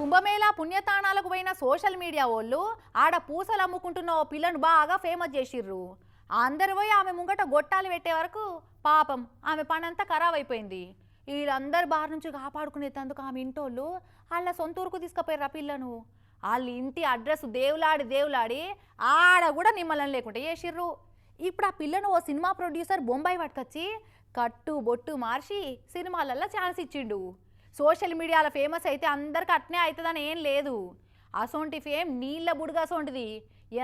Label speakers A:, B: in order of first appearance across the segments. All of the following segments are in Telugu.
A: కుంభమేళా పుణ్యతాణాలకు పోయిన సోషల్ మీడియా వాళ్ళు ఆడ పూసలు అమ్ముకుంటున్న ఓ పిల్లను బాగా ఫేమస్ చేసిర్రు. అందరు పోయి ఆమె ముంగట గొట్టాలు పెట్టే వరకు పాపం ఆమె పనంతా ఖరాబ్ అయిపోయింది. వీళ్ళందరు బారి నుంచి కాపాడుకునేందుకు ఆమె ఇంటోళ్ళు వాళ్ళ సొంత ఊరుకు తీసుకుపోయారు ఆ పిల్లను. వాళ్ళ ఇంటి అడ్రస్ దేవులాడి దేవులాడి ఆడ కూడా నిమ్మలం లేకుండా చేసిర్రు. ఇప్పుడు ఆ పిల్లను ఓ సినిమా ప్రొడ్యూసర్ బొంబాయి పట్టుకొచ్చి కట్టు బొట్టు మార్చి సినిమాలల్లో ఛాన్స్ ఇచ్చిండు. సోషల్ మీడియాలో ఫేమస్ అయితే అందరికి అట్నే అవుతుందని ఏం లేదు. అసొంటి ఫేమ్ నీళ్ళ బుడుగా అసోంటిది.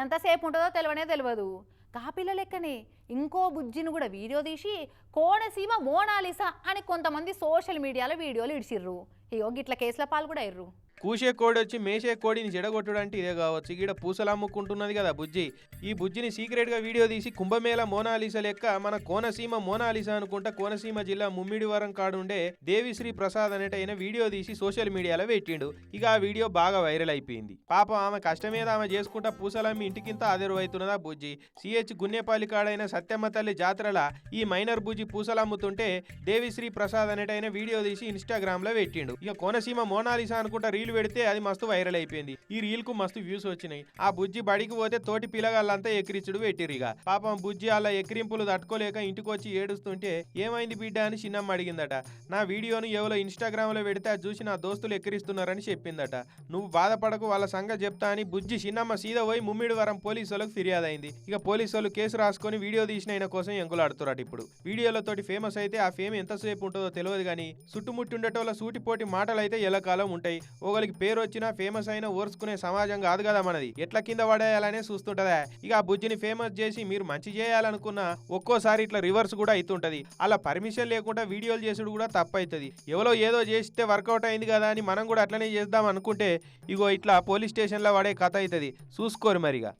A: ఎంతసేపు ఉంటుందో తెలియనే తెలియదు కాపిల్ల లెక్కనే ఇంకో బుజ్జిని కూడా వీడియో తీసి కోనసీమ మోనాలిసా అని కొంతమంది సోషల్ మీడియాలో వీడియోలు ఇడిచిర్రు. ఇగో గిట్ల కేసుల పాలు కూడా ఇర్రు.
B: కూసే కోడి వచ్చి మేసే కోడిని చెడగొట్టుడు అంటే ఇదే కావచ్చు. ఈడ పూసలు అమ్ముకుంటున్నది కదా బుజ్జి. ఈ బుజ్జిని సీక్రెట్గా వీడియో తీసి కుంభమేళ మోనాలిస లెక్క మన కోనసీమ మోనాలిస అనుకుంటా కోనసీమ జిల్లా ముమ్మిడివరం కాడుండే దేవిశ్రీ ప్రసాద్ అనేటైన వీడియో తీసి సోషల్ మీడియాలో పెట్టిండు. ఇక ఆ వీడియో బాగా వైరల్ అయిపోయింది. పాపం ఆమె కష్టం మీద ఆమె చేసుకుంటా పూసలమ్మి ఇంటికింత ఆదరువైతున్నదా బుజ్జి. సిహెచ్ గున్నేపల్లి కాడైన సత్యమ్మ తల్లి జాతరల ఈ మైనర్ బుజ్జి పూసలమ్ముతుంటే దేవిశ్రీ ప్రసాద్ అనేటైన వీడియో తీసి ఇన్స్టాగ్రామ్లో పెట్టిండు. ఇక కోనసీమ మోనాలిసా అనుకుంటా రీల్ పెడితే అది మస్తు వైరల్ అయిపోయింది. ఈ రీల్కు మస్తు వ్యూస్ వచ్చినాయి. ఆ బుజ్జి బడికి పోతే తోటి పిల్లగాళ్ళంతా ఎక్కిరిచుడు పెట్టిరు ఇక పాపం బుజ్జి అలా ఎక్కిరింపులు తట్టుకోలేక ఇంటికి వచ్చి ఏడుస్తుంటే ఏమైంది బిడ్డ? అని చిన్నమ్మ అడిగిందట. నా వీడియోను ఎవరో ఇన్స్టాగ్రామ్లో పెడితే అది చూసి నా దోస్తులు ఎక్కిరిస్తున్నారని చెప్పిందట. నువ్వు బాధపడకు వాళ్ళ సంగతి చెప్తా అని బుజ్జి చిన్నమ్మ సీదా పోయి ముమ్మిడివరం పోలీసు వాళ్ళకి ఫిర్యాదు అయింది ఇక పోలీసు వాళ్ళు కేసు రాసుకొని వీడియో తీసిన ఆయన కోసం ఎంకులాడుతున్నారు ఇప్పుడు. వీడియోలతోటి ఫేమస్ అయితే ఆ ఫేమ్ ఎంతసేపు ఉంటుందో తెలియదు కానీ చుట్టుముట్టి ఉండేటోళ్ళ సూటిపోటి మాటలు అయితే ఎల్లకాలం ఉంటాయి. ఒకరికి పేరు వచ్చినా ఫేమస్ అయినా ఓర్చుకునే సమాజం కాదు కదా మనది. ఎట్లా కింద పడేయాలనే చూస్తుంటదా? ఇక ఆ బుజ్జిని ఫేమస్ చేసి మీరు మంచి చేయాలనుకున్నా ఒక్కోసారి ఇట్లా రివర్స్ కూడా అవుతుంటది అలా పర్మిషన్ లేకుండా వీడియోలు చేసుడు కూడా తప్పవుతుంది ఎవరో ఏదో చేస్తే వర్కౌట్ అయింది కదా అని మనం కూడా అట్లనే చేద్దాం అనుకుంటే ఇగో ఇట్లా పోలీస్ స్టేషన్లో పడే కథ అవుతుంది చూసుకోరు మరిగా.